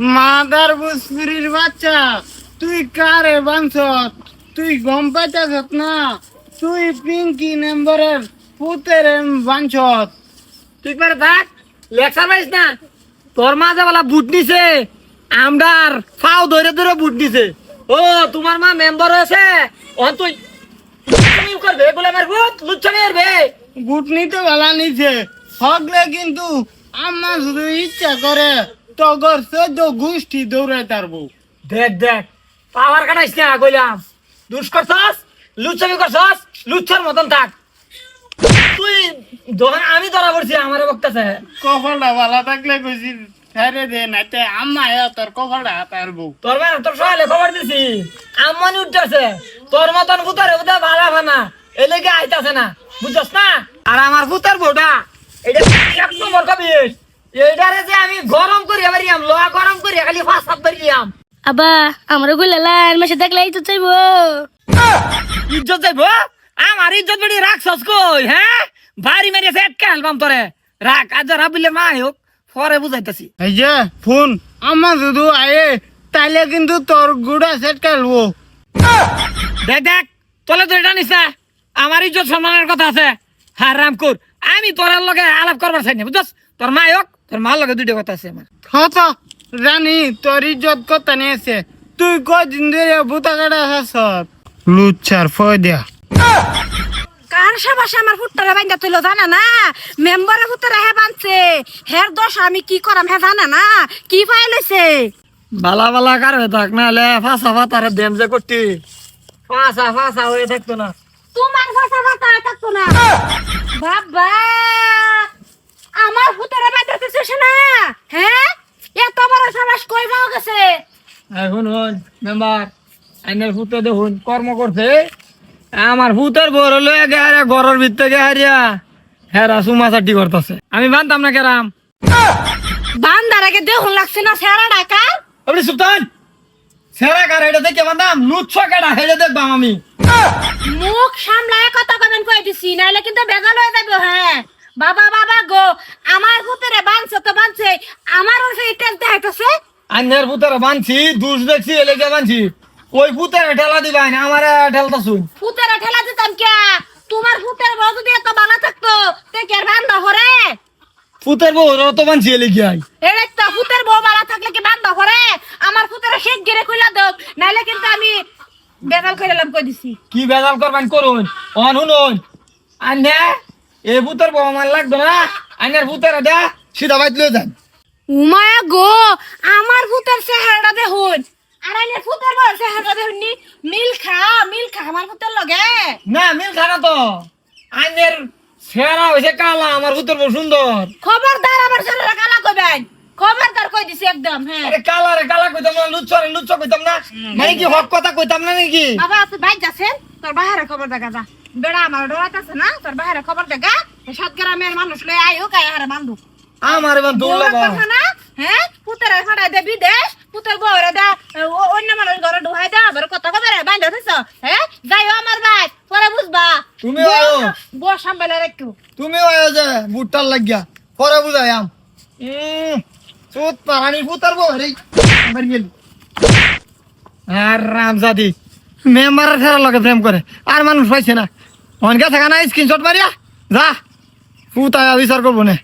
Mother বুসপুরির বাচ্চা, তুই কারে বাঞ্চ তুই গম পাইতাছ না? তুই পিঙ্কি নম্বরের পুতের বাঞ্চ তুই পারে থাক লেখা পাইস না? তোর মাঝে বলা বুট নিছে, আমরার ফাও ধরে ধরে বুট নিছে। ও, তোমার মা মেম্বার হয়েছে? ও তুই লুচ্চামি করবে গোলামের ভূত লুচ্চামি করবে বুট নিতে বেলা নিছে। হগলে কিন্তু আমার শুধু ইচ্ছা করে চোদ্দ গোষ্ঠী দৌড়াই তারবো দেখ দেখ পাওয়ার কাটাইস না কইলাম। দুষ করছস? লুচ্চামি করছস? লুচ্ছার মতন থাক। তুই দোকান আমি ধরা পড়ছি আমার বক্তাছে। কপালটা ভালো থাকলে কইছি ফেরে দে না তে আম্মা এ তোর কপালটা পারব তোর মানে তোর সকালে খবর দিছি। আম্মানি উঠতেছে তোর মতন ভূতারে ভূতা ভালো হবে না। এলেগে আইতাছে না। বুঝছস না? আর আমার ভূতার বউটা এটা এক নম্বর কবিস এইটারে যে আমি গরম করিয়া পারিয়াম লোহা গরম করিয়া খালি ফাঁস হাত পারিয়াম আবা আমারগুলা লাল মাসে দেখলে তো চাইব। ইজ্জত যাইব আমার ইজ্জত বেড়ি রাখছস কই হ্যাঁ বাড়ি মেরে সেট কালবাম তোরে। রাখ আজ রাবিলে মা হোক পরে বুঝাইতাছি। এই যে ফোন আমার শুধু আয়ে তাইলে কিন্তু তোর গুড়া সেট কালবো দেখ দেখ তোলে তো এটা নিস আমার ইজ্জত সম্মানের কথা আছে। হ্যাঁ রামকুর আমি তোর লগে আলাপ করবার চাই না বুঝছস? তোর মা হোক তোর মার লগে দুইটা কথা আছে আমার। হত রানী তোর ইজ্জত কত নিয়েছে? তুই কদিন ধরে বুতা কাটা লুচ্ছার ফয় দেয়া কার সাবাসে আমার ফুটটারে বাইন্দা তুইলো জানা না? মেম্বারে ফুটটারে হে বানছে। হের দোষ আমি কি করাম হে জানা না? কি ফাইল হইছে? বালা বালা কার হয়ে থাক না লে ফাঁসা ফাতারে দেম যে করতি। ফাঁসা ফাঁসা হয়ে থাকতো না। তোমার ভাষা ভাষা থাকতো না। বাবা আমার বাইন্দা তুইছে না? হ্যাঁ? এত বড় সাবাস কই পাওয়া গেছে? এখন হন মেম্বার আইনের ভূতে দেখুন কর্ম করছে। আমার ভূতের বড় লয়ে গেহারিয়া ঘরের ভিতরে গেহারিয়া হেরা সুমা চাটি করতেছে। আমি বানতাম না কেরাম? বান্দার আগে দেখুন লাগছে না সেরা ডাকা আপনি সুলতান সেরা কার এটা দেখে বান্দাম লুচ্ছ কেডা? হেডে দেখবাম আমি। মুখ সামলায় কথা কবেন কই দিছি নাইলে কিন্তু বেজাল হয়ে যাবে হ্যাঁ। বাবা বাবা গো আমার ভূতেরে বানছে তো বানছে আমার ওর ইটেল দেখাইতেছে? আইনের ভূতের বানছি দুষ দেখছি এলেকে বানছি। ওই ভূতের ঠেলা দিবাই না আমার ঠেলতা শুন ভূতেরে ঠেলা দিতাম কে? তোমার ভূতের বউ যদি এত বালা থাকতো তে কে বান্ধা হরে? ভূতের বউ তো বানছি এলেকে আই। এরে তো ভূতের বউ বালা থাকলে কি বান্ধা হরে? আমার ভূতের শেখ গিরে কইলা দাও নাইলে কিন্তু আমি বেজাল কইলাম কই দিছি। কি বেজাল করবেন করুন। অন শুনুন। আইনে এ ভূতের বউ আমার লাগতো না। আইনের ভূতের দা। সিধা বাইত লয়ে যান। উমায়া গো আমার ভূতের চেহারাটা দেখুন। আর আইনের ভূতের বউ চেহারাটা দেখুন নি মিল খা মিল খা আমার ভূতের লগে। না মিল খানা তো। আইনের সেরা হয়েছে কালা আমার ভূতের বউ সুন্দর। খবরদার আমার ছেলেরা কালা কইবেন। খবরদার কই দিছি একদম হ্যাঁ। আরে কালা রে কালা কইতাম না লুচ্ছ রে লুচ্ছ কইতাম না। মানে কি হক কথা কইতাম না নাকি? বাবা তুই বাইর যাচ্ছেন? তোর বাহারে খবর দেখা যা। বেড়া আমার ডরাত আছে না? তোর বাহারে খবর দেখা সাত গ্রামের মানুষ লই আইও কাই হারে বান্ধু। আমার এবার ডরাত লাগা। না? হ্যাঁ? পুতের ফাড়াই দে বিদেশ। পুতের বউরে দা অন্য মানুষ ঘরে ঢুকাই দে আবার কত কবে রে বাইন্ধা থইছ হ্যাঁ যাইও আমার ভাই পরে বুঝবা। তুমি আয়ো। বউ সামবালে রাখো তুমি ওই যে বুটটার লাগিয়া। পরে বুঝাই আম। চুত পাহানি ভূতের বউ রে আমার গেল। আর রামজাদি। মেম্বারের ফেরার লগে প্রেম করে। আর মানুষ পাইছে না। অনকে থাকা না স্ক্রিনশট মারিয়া। যা। পুতায় বিচার করব না।